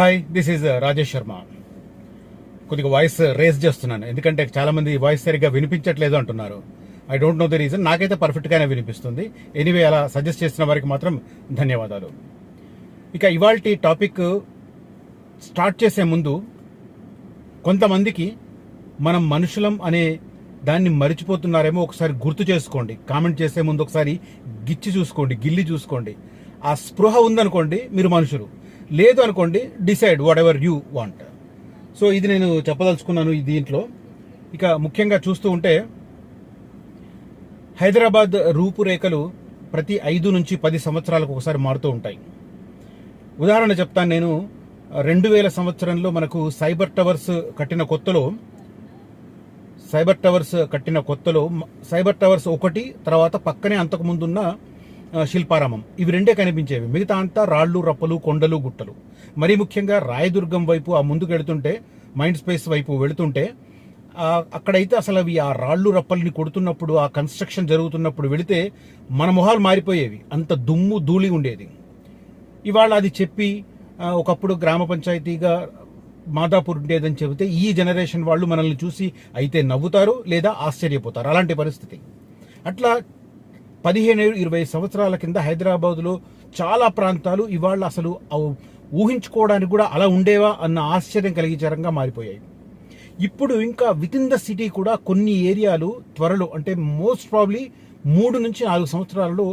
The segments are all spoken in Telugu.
Hi this is Rajesh Sharma కొద్దిగా వాయిస్ రేస్ uh, చేస్తున్నాను. ఎందుకంటే చాలామంది వాయిస్ సరిగ్గా వినిపించట్లేదు అంటున్నారు. I don't know the reason నాకైతే పర్ఫెక్ట్గానే వినిపిస్తుంది. ఎనీవే అలా సజెస్ట్ చేసిన వారికి మాత్రం ధన్యవాదాలు. ఇక ఇవాళ టాపిక్ స్టార్ట్ చేసే ముందు కొంతమందికి మనం మనుషులం అనే దాన్ని మరిచిపోతున్నారేమో ఒకసారి గుర్తు చేసుకోండి. కామెంట్ చేసే ముందు ఒకసారి గిచ్చి చూసుకోండి గిల్లి చూసుకోండి. ఆ స్పృహ ఉందనుకోండి మీరు మనుషులు. లేదు అనుకోండి decide whatever you want so ఇది నేను చెప్పదలుచుకున్నాను ఈ దీంట్లో. ఇక ముఖ్యంగా చూస్తూ ఉంటే హైదరాబాద్ రూపురేఖలు ప్రతి ఐదు నుంచి పది సంవత్సరాలకు ఒకసారి మారుతూ ఉంటాయి. ఉదాహరణ చెప్తాను నేను. రెండు వేల సంవత్సరంలో మనకు సైబర్ టవర్స్ కట్టిన కొత్తలో సైబర్ టవర్స్ కట్టిన కొత్తలో సైబర్ టవర్స్ ఒకటి తర్వాత పక్కనే అంతకు ముందున్న శిల్పారామం. ఇవి రెండే కనిపించేవి. మిగతా అంతా రాళ్ళు రప్పలు కొండలు గుట్టలు. మరీ ముఖ్యంగా రాయదుర్గం వైపు ఆ ముందుకు వెళుతుంటే మైండ్ స్పేస్ వైపు వెళుతుంటే అక్కడైతే అసలు అవి ఆ రాళ్ళు రప్పల్ని కొడుతున్నప్పుడు ఆ కన్స్ట్రక్షన్ జరుగుతున్నప్పుడు వెళితే మన మొహాలు మారిపోయేవి. అంత దుమ్ము ధూళి ఉండేది. ఇవాళ అది చెప్పి ఒకప్పుడు గ్రామ పంచాయతీగా మాదాపూర్ ఉండేదని చెబితే ఈ జనరేషన్ వాళ్ళు మనల్ని చూసి అయితే నవ్వుతారు లేదా ఆశ్చర్యపోతారు. అలాంటి పరిస్థితి. అట్లా పదిహేను ఇరవై సంవత్సరాల కింద హైదరాబాద్లో చాలా ప్రాంతాలు ఇవాళ అసలు ఊహించుకోవడానికి కూడా అలా ఉండేవా అన్న ఆశ్చర్యం కలిగించరంగా మారిపోయాయి. ఇప్పుడు ఇంకా విత్ ఇన్ ద సిటీ కూడా కొన్ని ఏరియాలు త్వరలో అంటే మోస్ట్ ప్రాబ్లీ మూడు నుంచి నాలుగు సంవత్సరాలలో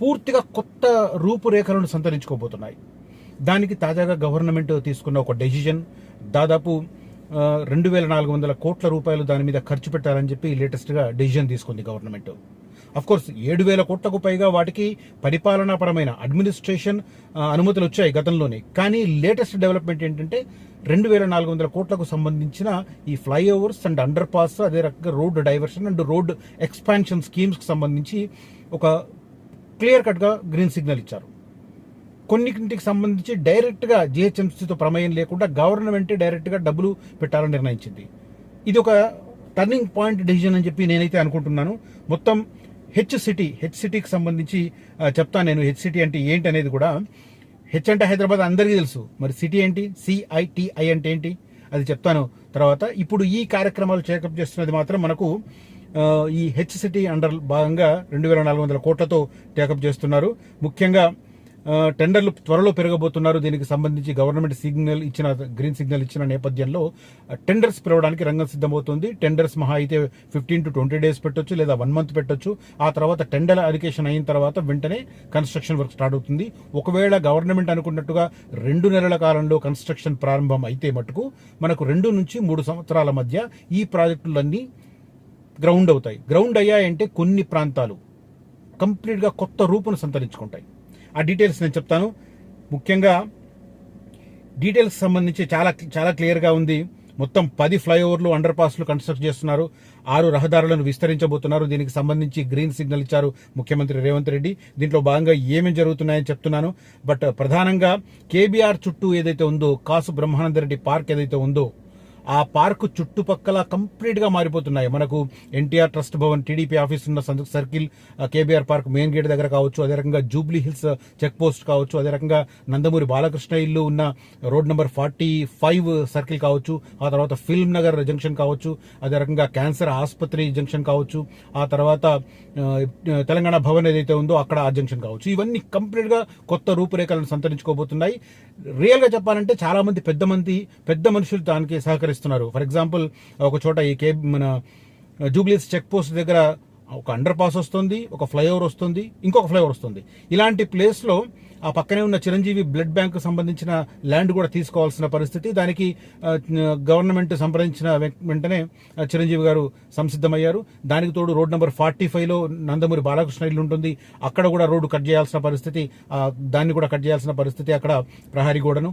పూర్తిగా కొత్త రూపురేఖలను సంతరించుకోబోతున్నాయి. దానికి తాజాగా గవర్నమెంట్ తీసుకున్న ఒక డెసిజన్ దాదాపు రెండు వేల నాలుగు వందల కోట్ల రూపాయలు దాని మీద ఖర్చు పెట్టాలని చెప్పి లేటెస్ట్గా డెసిజన్ తీసుకుంది గవర్నమెంట్ కోర్స్ ఏడు వేల కోట్లకు పైగా వాటికి పరిపాలనాపరమైన అడ్మినిస్ట్రేషన్ అనుమతులు వచ్చాయి గతంలోనే. కానీ లేటెస్ట్ డెవలప్మెంట్ ఏంటంటే రెండు వేల నాలుగు వందల కోట్లకు సంబంధించిన ఈ ఫ్లైఓవర్స్ అండ్ అండర్ పాస్ అదే రకంగా road diversion and road expansion స్కీమ్స్కి సంబంధించి ఒక క్లియర్ కట్గా గ్రీన్ సిగ్నల్ ఇచ్చారు. కొన్నింటికి సంబంధించి డైరెక్ట్గా జిహెచ్ఎంసీతో ప్రమేయం లేకుండా గవర్నమెంటే డైరెక్ట్గా డబ్బులు పెట్టాలని నిర్ణయించింది. ఇది ఒక టర్నింగ్ పాయింట్ డెసిజన్ అని చెప్పి నేనైతే అనుకుంటున్నాను. మొత్తం హెచ్ సిటీ హెచ్ సిటీకి సంబంధించి చెప్తాను నేను. హెచ్ సిటీ అంటే ఏంటి అనేది కూడా హెచ్ అంటే హైదరాబాద్ అందరికీ తెలుసు. మరి సిటీ ఏంటి? సిఐటిఐ అంటే ఏంటి? అది చెప్తాను. తర్వాత ఇప్పుడు ఈ కార్యక్రమాలు చేకప్ చేస్తున్నది మాత్రం మనకు ఈ హెచ్ సిటీ అండర్ భాగంగా రెండు వేల నాలుగు వందల కోట్లతో టేకప్ చేస్తున్నారు. ముఖ్యంగా టెండర్లు త్వరలో పెరగబోతున్నారు. దీనికి సంబంధించి గవర్నమెంట్ సిగ్నల్ ఇచ్చిన గ్రీన్ సిగ్నల్ ఇచ్చిన నేపథ్యంలో టెండర్స్ పిలవడానికి రంగం సిద్ధమవుతుంది. టెండర్స్ మహా అయితే ఫిఫ్టీన్ టు ట్వంటీ డేస్ పెట్టొచ్చు లేదా వన్ మంత్ పెట్టొచ్చు. ఆ తర్వాత టెండర్ అలికేషన్ అయిన తర్వాత వెంటనే కన్స్ట్రక్షన్ వర్క్ స్టార్ట్ అవుతుంది. ఒకవేళ గవర్నమెంట్ అనుకున్నట్టుగా రెండు నెలల కాలంలో కన్స్ట్రక్షన్ ప్రారంభం అయితే మటుకు మనకు రెండు నుంచి మూడు సంవత్సరాల మధ్య ఈ ప్రాజెక్టులన్నీ గ్రౌండ్ అవుతాయి. గ్రౌండ్ అయ్యాయంటే కొన్ని ప్రాంతాలు కంప్లీట్గా కొత్త రూపును సంతరించుకుంటాయి. ఆ డీటెయిల్స్ నేను చెప్తాను. ముఖ్యంగా డీటెయిల్స్ సంబంధించి చాలా చాలా క్లియర్గా ఉంది. మొత్తం పది ఫ్లైఓవర్లు అండర్ పాస్లు కన్స్ట్రక్ట్ చేస్తున్నారు. ఆరు రహదారులను విస్తరించబోతున్నారు. దీనికి సంబంధించి గ్రీన్ సిగ్నల్ ఇచ్చారు ముఖ్యమంత్రి రేవంత్ రెడ్డి. దీంట్లో భాగంగా ఏమేమి జరుగుతున్నాయని చెప్తున్నాను. బట్ ప్రధానంగా కేబీఆర్ చుట్టూ ఏదైతే ఉందో కాసు బ్రహ్మానంద రెడ్డి పార్క్ ఏదైతే ఉందో ఆ పార్కు చుట్టుపక్కల కంప్లీట్గా మారిపోతున్నాయి. మనకు NTR trust Bhavan TDP office ఉన్న సందు circle KBR park main gate దగ్గర కావచ్చు అదే రకంగా జూబ్లీ హిల్స్ చెక్ పోస్ట్ కావచ్చు అదే రకంగా నందమూరి బాలకృష్ణ ఇల్లు ఉన్న road number forty five circle కావచ్చు ఆ తర్వాత ఫిల్మ్ నగర్ జంక్షన్ కావచ్చు అదే రకంగా క్యాన్సర్ ఆసుపత్రి జంక్షన్ కావచ్చు ఆ తర్వాత తెలంగాణ భవన్ ఏదైతే ఉందో అక్కడ ఆ జంక్షన్ కావచ్చు. ఇవన్నీ కంప్లీట్గా కొత్త రూపురేఖలను సంతరించుకోబోతున్నాయి. రియల్గా చెప్పాలంటే చాలా మంది పెద్ద మంది పెద్ద మనుషులు దానికి సహకరిస్తున్నారు ఫర్ ఎగ్జాంపుల్ ఒక చోట ఈ కే మన జూబ్లీస్ చెక్ పోస్ట్ దగ్గర ఒక అండర్ పాస్ వస్తుంది ఒక ఫ్లైఓవర్ వస్తుంది ఇంకొక ఫ్లైఓవర్ వస్తుంది. ఇలాంటి ప్లేస్లో ఆ పక్కనే ఉన్న చిరంజీవి బ్లడ్ బ్యాంక్ సంబంధించిన ల్యాండ్ కూడా తీసుకోవాల్సిన పరిస్థితి. దానికి గవర్నమెంట్ సంప్రదించిన వెంటనే చిరంజీవి గారు సంసిద్ధమయ్యారు. దానికి తోడు రోడ్ నెంబర్ ఫార్టీ ఫైవ్లో నందమూరి బాలకృష్ణ ఇల్లు ఉంటుంది. అక్కడ కూడా రోడ్డు కట్ చేయాల్సిన పరిస్థితి దాన్ని కూడా కట్ చేయాల్సిన పరిస్థితి అక్కడ ప్రహారీ గోడను.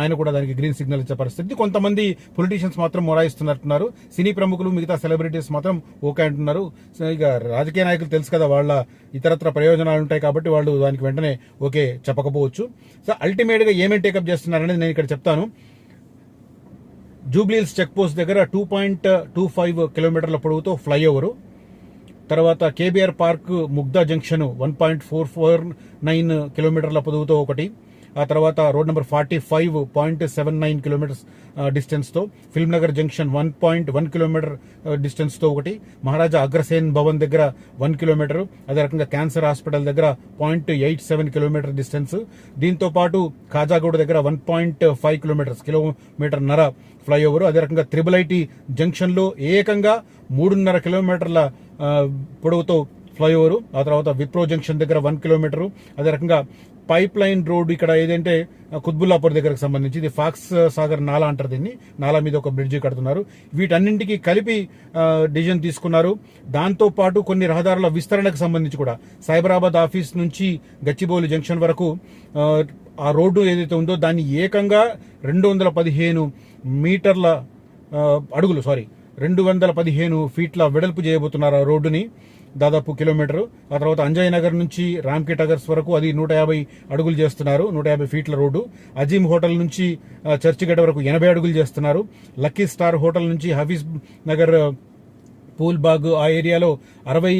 ఆయన కూడా దానికి గ్రీన్ సిగ్నల్ ఇచ్చే పరిస్థితి. కొంతమంది పొలిటీషియన్స్ మాత్రం మొరాయిస్తున్నట్టున్నారు. సినీ ప్రముఖులు మిగతా సెలబ్రిటీస్ మాత్రం ఓకే అంటున్నారు. సో ఇక రాజకీయ నాయకులు తెలుసు కదా వాళ్ళ ఇతరత్ర ప్రయోజనాలు ఉంటాయి కాబట్టి వాళ్ళు దానికి వెంటనే ఓకే చెప్పకపోవచ్చు. సో అల్టిమేట్గా ఏమేమి టేకప్ చేస్తున్నారనేది నేను ఇక్కడ చెప్తాను. జూబ్లీహిల్స్ చెక్ పోస్ట్ దగ్గర టూ పాయింట్ టూ ఫైవ్ కిలోమీటర్ల పొడవుతో ఫ్లైఓవరు. తర్వాత KBR park Mugdha junction one point four four nine కిలోమీటర్ల పొడవుతో ఒకటి. ఆ తర్వాత road number forty five point seven nine kilometers డిస్టెన్స్తో film Nagar junction one point one kilometer డిస్టెన్స్తో ఒకటి మహారాజా అగ్రసేన్ భవన్ దగ్గర వన్ కిలోమీటర్ అదే రకంగా క్యాన్సర్ హాస్పిటల్ దగ్గర point eight seven kilometer distance దీంతో పాటు కాజాగూడ దగ్గర one point five kilometers kilometer నర ఫ్లైఓవర్ అదే రకంగా త్రిబుల్ ఐటీ జంక్షన్లో ఏకంగా మూడున్నర కిలోమీటర్ల పొడవుతో ఫ్లైఓవర్ ఆ తర్వాత విప్రో జంక్షన్ దగ్గర వన్ కిలోమీటర్ అదే రకంగా పైప్ లైన్ రోడ్ ఇక్కడ ఏదంటే కుత్బుల్లాపూర్ దగ్గరకు సంబంధించి ఇది ఫాక్స్ సాగర్ నాలా అంటారు దీన్ని. నాలా మీద ఒక బ్రిడ్జి కడుతున్నారు. వీటన్నింటికి కలిపి డిసిజన్ తీసుకున్నారు. దాంతో పాటు కొన్ని రహదారుల విస్తరణకు సంబంధించి కూడా సైబరాబాద్ ఆఫీస్ నుంచి గచ్చిబౌలి జంక్షన్ వరకు ఆ, రోడ్డు ఏదైతే ఉందో దాన్ని ఏకంగా రెండు వందల పదిహేను మీటర్ల అడుగులు సారీ రెండు వందల పదిహేను ఫీట్ల వెడల్పు చేయబోతున్నారు ఆ రోడ్డుని. దాదాపు కిలోమీటర్. ఆ తర్వాత అంజయ్ నగర్ నుంచి రామ్కి టగర్స్ వరకు అది నూట యాభై అడుగులు చేస్తున్నారు నూట యాభై ఫీట్ల రోడ్డు. అజీమ్ హోటల్ నుంచి చర్చిగడ్డ వరకు ఎనభై అడుగులు చేస్తున్నారు. లక్కీ స్టార్ హోటల్ నుంచి హఫీజ్ నగర్ పూల్బాగ్ ఆ ఏరియాలో అరవై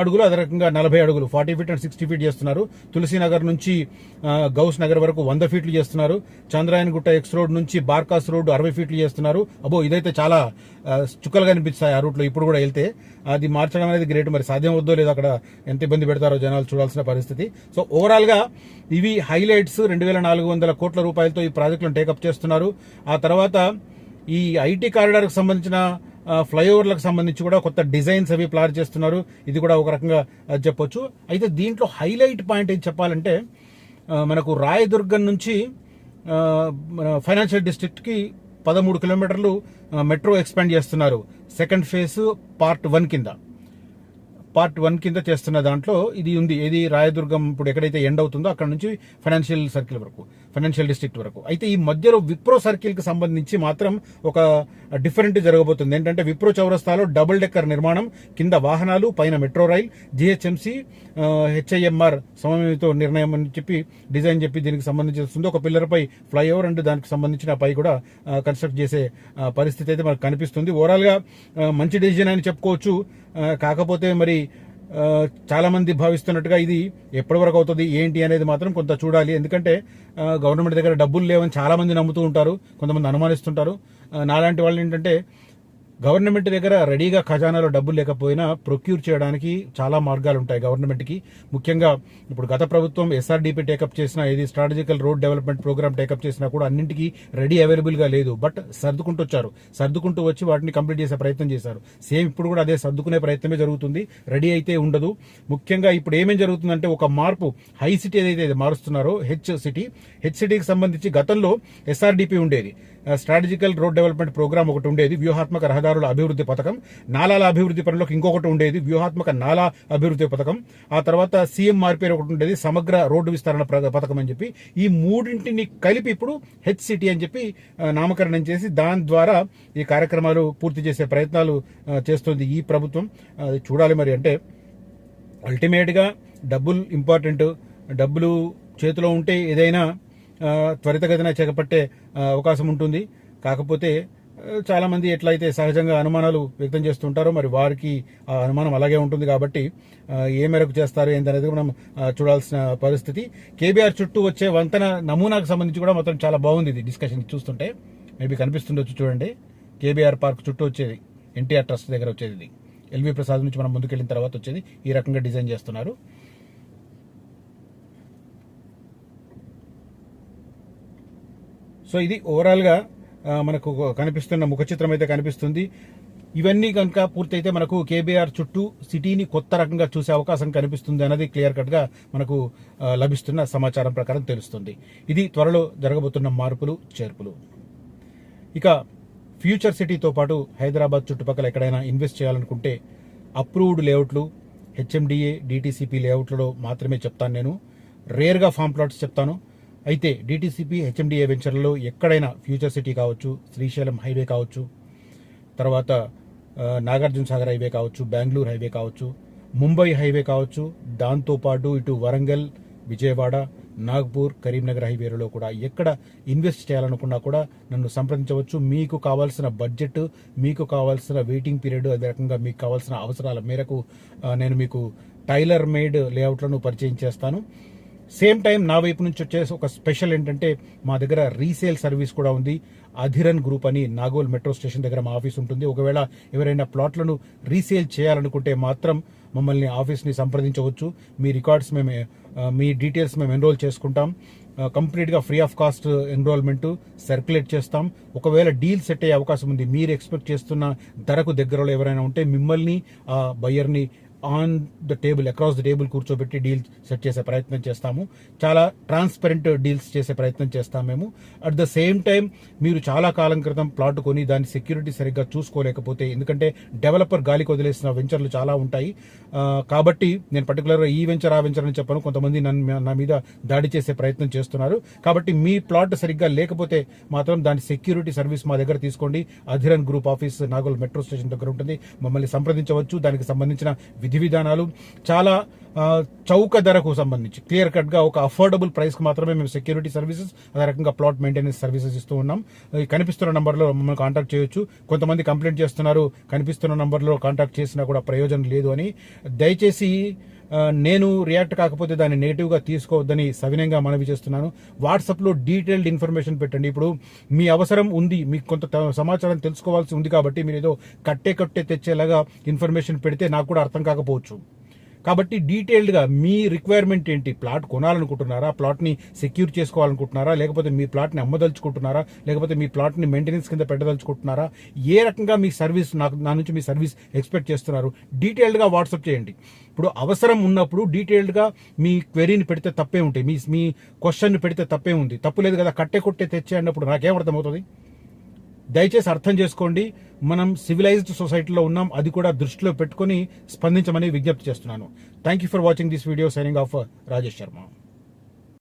అడుగులు అదే రకంగా నలభై అడుగులు forty feet and sixty feet చేస్తున్నారు. తులసీనగర్ నుంచి గౌస్ నగర్ వరకు వంద ఫీట్లు చేస్తున్నారు. చంద్రాయన్ గుట్ట ఎక్స్ రోడ్ నుంచి బార్కాస్ రోడ్ అరవై ఫీట్లు చేస్తున్నారు. అబో ఇదైతే చాలా చుక్కలుగా అనిపిస్తాయి ఆ రూట్లో ఇప్పుడు కూడా వెళ్తే. అది మార్చడం అనేది గ్రేట్ మరి సాధ్యం వద్దో లేదో అక్కడ ఎంత ఇబ్బంది పెడతారో జనాలు చూడాల్సిన పరిస్థితి. సో ఓవరాల్గా ఇవి హైలైట్స్ రెండు వేల నాలుగు వందల కోట్ల రూపాయలతో ఈ ప్రాజెక్టులను టేకప్ చేస్తున్నారు. ఆ తర్వాత ఈ ఐటీ కారిడార్కు సంబంధించిన ఫ్లైఓవర్లకు సంబంధించి కూడా కొత్త డిజైన్స్ అవి ప్లాన్ చేస్తున్నారు. ఇది కూడా ఒక రకంగా చెప్పొచ్చు. అయితే దీంట్లో హైలైట్ పాయింట్ ఏం చెప్పాలంటే మనకు రాయదుర్గం నుంచి ఫైనాన్షియల్ డిస్ట్రిక్ట్కి పదమూడు కిలోమీటర్లు మెట్రో ఎక్స్పాండ్ చేస్తున్నారు. సెకండ్ ఫేజ్ పార్ట్ వన్ కింద. పార్ట్ వన్ కింద చేస్తున్న దాంట్లో ఇది ఉంది. ఇది రాయదుర్గం ఇప్పుడు ఎక్కడైతే ఎండ్ అవుతుందో అక్కడ నుంచి ఫైనాన్షియల్ సర్కిల్ వరకు. ఫైనాన్షియల్ డిస్ట్రిక్ట్ వరకు. అయితే ఈ మధ్యలో విప్రో సర్కిల్కి సంబంధించి మాత్రం ఒక డిఫరెంట్ జరగబోతుంది. ఏంటంటే విప్రో చౌరస్తాలో డబుల్ డెక్కర్ నిర్మాణం కింద వాహనాలు పైన మెట్రో రైల్ జిహెచ్ఎంసీ హెచ్ఐఎంఆర్ సమన్వయంతో నిర్ణయం అని చెప్పి డిజైన్ చెప్పి దీనికి సంబంధించి వస్తుంది ఒక పిల్లర్పై ఫ్లైఓవర్ అండ్ దానికి సంబంధించిన పై కూడా కన్స్ట్రక్ట్ చేసే పరిస్థితి అయితే మనకు కనిపిస్తుంది. ఓవరాల్గా మంచి డిసిజన్ అని చెప్పుకోవచ్చు. కాకపోతే మరి చాలామంది భావిస్తున్నట్టుగా ఇది ఎప్పటి వరకు అవుతుంది ఏంటి అనేది మాత్రం కొంత చూడాలి. ఎందుకంటే గవర్నమెంట్ దగ్గర డబ్బులు లేవని చాలామంది నమ్ముతూ ఉంటారు కొంతమంది అనుమానిస్తుంటారు. నాలాంటి వాళ్ళు ఏంటంటే గవర్నమెంట్ దగ్గర రెడీగా ఖజానాలో డబ్బులు లేకపోయినా ప్రొక్యూర్ చేయడానికి చాలా మార్గాలు ఉంటాయి గవర్నమెంట్కి. ముఖ్యంగా ఇప్పుడు గత ప్రభుత్వం ఎస్ఆర్డీపీ టేకప్ చేసిన ఇది strategical road development program take up చేసినా కూడా అన్నింటికీ రెడీ అవైలబుల్గా లేదు. బట్ సర్దుకుంటూ వచ్చారు. సర్దుకుంటూ వచ్చి వాటిని కంప్లీట్ చేసే ప్రయత్నం చేశారు. సేమ్ ఇప్పుడు కూడా అదే సర్దుకునే ప్రయత్నమే జరుగుతుంది. రెడీ అయితే ఉండదు. ముఖ్యంగా ఇప్పుడు ఏమేం జరుగుతుందంటే ఒక మార్పు హై సిటీ ఏదైతే మారుస్తున్నారో హెచ్ సిటీ. హెచ్ సిటీకి సంబంధించి గతంలో ఎస్ఆర్డీపీ ఉండేది. స్ట్రాటజికల్ రోడ్ డెవలప్మెంట్ ప్రోగ్రామ్ ఒకటి ఉండేది వ్యూహాత్మక రహదారుల అభివృద్ధి పథకం. నాలాల అభివృద్ధి పనులకు ఇంకొకటి ఉండేది వ్యూహాత్మక నాలా అభివృద్ధి పథకం. ఆ తర్వాత సీఎంఆర్పీ ఒకటి ఉండేది సమగ్ర రోడ్డు విస్తరణ పథకం అని చెప్పి. ఈ మూడింటిని కలిపి ఇప్పుడు హెచ్ సిటీ అని చెప్పి నామకరణం చేసి దాని ద్వారా ఈ కార్యక్రమాలు పూర్తి చేసే ప్రయత్నాలు చేస్తుంది ఈ ప్రభుత్వం. అది చూడాలి మరి అంటే అల్టిమేట్గా డబ్బులు ఇంపార్టెంట్ డబ్బులు చేతిలో ఉంటే ఏదైనా త్వరితగతిన చేపట్టే అవకాశం ఉంటుంది. కాకపోతే చాలామంది ఎట్లయితే సహజంగా అనుమానాలు వ్యక్తం చేస్తుంటారో మరి వారికి ఆ అనుమానం అలాగే ఉంటుంది కాబట్టి ఏ మేరకు చేస్తారు ఏంటనేది మనం చూడాల్సిన పరిస్థితి. కేబీఆర్ చుట్టూ వచ్చే వంతెన నమూనాకు సంబంధించి కూడా మొత్తం చాలా బాగుంది ఇది డిస్కషన్ చూస్తుంటే. మేబీ కనిపిస్తుండొచ్చు చూడండి. కేబీఆర్ పార్క్ చుట్టూ వచ్చేది. ఎన్టీఆర్ ట్రస్ట్ దగ్గర వచ్చేది ఇది. ఎల్వి ప్రసాద్ నుంచి మనం ముందుకెళ్ళిన తర్వాత వచ్చేది. ఈ రకంగా డిజైన్ చేస్తున్నారు. సో ఇది ఓవరాల్గా మనకు కనిపిస్తున్న ముఖ చిత్రం అయితే కనిపిస్తుంది. ఇవన్నీ కనుక పూర్తయితే మనకు కేబీఆర్ చుట్టూ సిటీని కొత్త రకంగా చూసే అవకాశం కనిపిస్తుంది అన్నది క్లియర్ కట్గా మనకు లభిస్తున్న సమాచారం ప్రకారం తెలుస్తుంది. ఇది త్వరలో జరగబోతున్న మార్పులు చేర్పులు. ఇక ఫ్యూచర్ సిటీతో పాటు హైదరాబాద్ చుట్టుపక్కల ఎక్కడైనా ఇన్వెస్ట్ చేయాలనుకుంటే అప్రూవ్డ్ లేఅవుట్లు హెచ్ఎండిఏ డిటిసిపి లేఅవుట్లలో మాత్రమే చెప్తాను నేను. రేర్గా ఫామ్ ప్లాట్స్ చెప్తాను. అయితే డిటీసీపీ హెచ్ఎండిఏ వెంచర్లలో ఎక్కడైనా ఫ్యూచర్ సిటీ కావచ్చు శ్రీశైలం హైవే కావచ్చు తర్వాత నాగార్జున సాగర్ హైవే కావచ్చు బెంగళూరు హైవే కావచ్చు ముంబై హైవే కావచ్చు దాంతోపాటు ఇటు వరంగల్ విజయవాడ నాగ్పూర్ కరీంనగర్ హైవేలలో కూడా ఎక్కడ ఇన్వెస్ట్ చేయాలనుకున్నా కూడా నన్ను సంప్రదించవచ్చు. మీకు కావాల్సిన బడ్జెట్ మీకు కావాల్సిన వెయిటింగ్ పీరియడ్ అదే రకంగా మీకు కావాల్సిన అవసరాల మేరకు నేను మీకు టైలర్ మేడ్ లేఅవుట్లను పరిచయం చేస్తాను. సేమ్ టైం నా వైపు నుంచి వచ్చేసి ఒక స్పెషల్ ఏంటంటే మా దగ్గర రీసేల్ సర్వీస్ కూడా ఉంది. అధిరన్ గ్రూప్ అని నాగోల్ మెట్రో స్టేషన్ దగ్గర మా ఆఫీస్ ఉంటుంది. ఒకవేళ ఎవరైనా ప్లాట్లను రీసేల్ చేయాలనుకుంటే మాత్రం మమ్మల్ని ఆఫీస్ని సంప్రదించవచ్చు. మీ రికార్డ్స్ మేము మీ డీటెయిల్స్ మేము ఎన్రోల్ చేసుకుంటాం. కంప్లీట్గా free of cost enrollment circulate చేస్తాం. ఒకవేళ డీల్ సెట్ అయ్యే అవకాశం ఉంది మీరు ఎక్స్పెక్ట్ చేస్తున్న ధరకు దగ్గరలో ఎవరైనా ఉంటే మిమ్మల్ని ఆ బయ్యర్ని on the table across the table కూర్చోబెట్టి డీల్ సెట్ చేసే ప్రయత్నం చేస్తాము. చాలా ట్రాన్స్పరెంట్ డీల్స్ చేసే ప్రయత్నం చేస్తాం మేము. అట్ ద సేమ్ టైం మీరు చాలా కాలం క్రితం ప్లాట్ కొని దాని సెక్యూరిటీ సరిగ్గా చూసుకోలేకపోతే ఎందుకంటే డెవలపర్ గాలికి వదిలేసిన వెంచర్లు చాలా ఉంటాయి. కాబట్టి నేను పర్టికులర్గా ఈ వెంచర్ ఆ వెంచర్ అని చెప్పాను. కొంతమంది నన్ను నా మీద దాడి చేసే ప్రయత్నం చేస్తున్నారు. కాబట్టి మీ ప్లాట్ సరిగ్గా లేకపోతే మాత్రం దాని సెక్యూరిటీ సర్వీస్ మా దగ్గర తీసుకోండి. Adhiran group office Nagole metro station దగ్గర ఉంటుంది. మమ్మల్ని సంప్రదించవచ్చు. దానికి సంబంధించిన విధి విధానాలు చాలా చౌక ధరకు సంబంధించి క్లియర్ కట్గా ఒక అఫోర్డబుల్ ప్రైస్కి మాత్రమే మేము సెక్యూరిటీ సర్వీసెస్ అదే రకంగా ప్లాట్ మెయింటెనెన్స్ సర్వీసెస్ ఇస్తూ ఉన్నాం. కనిపిస్తున్న నంబర్లో మమ్మల్ని కాంటాక్ట్ చేయొచ్చు. కొంతమంది కంప్లైంట్ చేస్తున్నారు కనిపిస్తున్న నంబర్లో కాంటాక్ట్ చేసినా కూడా ప్రయోజనం లేదు అని. దయచేసి నేను రియాక్ట్ కాకపోతే దాన్ని నెగిటివ్గా తీసుకోవద్దని సవినయంగా మనవి చేస్తున్నాను. వాట్సాప్లో డీటెయిల్డ్ ఇన్ఫర్మేషన్ పెట్టండి. ఇప్పుడు మీ అవసరం ఉంది మీకు కొంత త- సమాచారం తెలుసుకోవాల్సి ఉంది కాబట్టి మీరు ఏదో కట్టే కట్టే తెచ్చేలాగా ఇన్ఫర్మేషన్ పెడితే నాకు కూడా అర్థం కాకపోవచ్చు. కాబట్టి డీటెయిల్డ్గా మీ రిక్వైర్మెంట్ ఏంటి? ప్లాట్ కొనాలనుకుంటున్నారా? ప్లాట్ని సెక్యూర్ చేసుకోవాలనుకుంటున్నారా? లేకపోతే మీ ప్లాట్ని అమ్మదలుచుకుంటున్నారా? లేకపోతే మీ ప్లాట్ని మెయింటెనెన్స్ కింద పెట్టదలుచుకుంటున్నారా? ఏ రకంగా మీ సర్వీస్ నాకు నా నుంచి మీ సర్వీస్ ఎక్స్పెక్ట్ చేస్తున్నారు? డీటెయిల్డ్గా వాట్సాప్ చేయండి. ఇప్పుడు అవసరం ఉన్నప్పుడు డీటెయిల్డ్గా మీ క్వెరీని పెడితే తప్పే ఉంటాయి. మీ మీ క్వశ్చన్ పెడితే తప్పే ఉంది. తప్పు లేదు కదా కట్టే కొట్టే తెచ్చే అన్నప్పుడు నాకేం అర్థమవుతుంది? దయచేసి అర్థం చేసుకోండి. మనం సివిలైజ్డ్ సొసైటీలో ఉన్నాం. అది కూడా దృష్టిలో పెట్టుకొని స్పందించమని విజ్ఞప్తి చేస్తున్నాను. Thank you for watching this video signing off Rajesh Sharma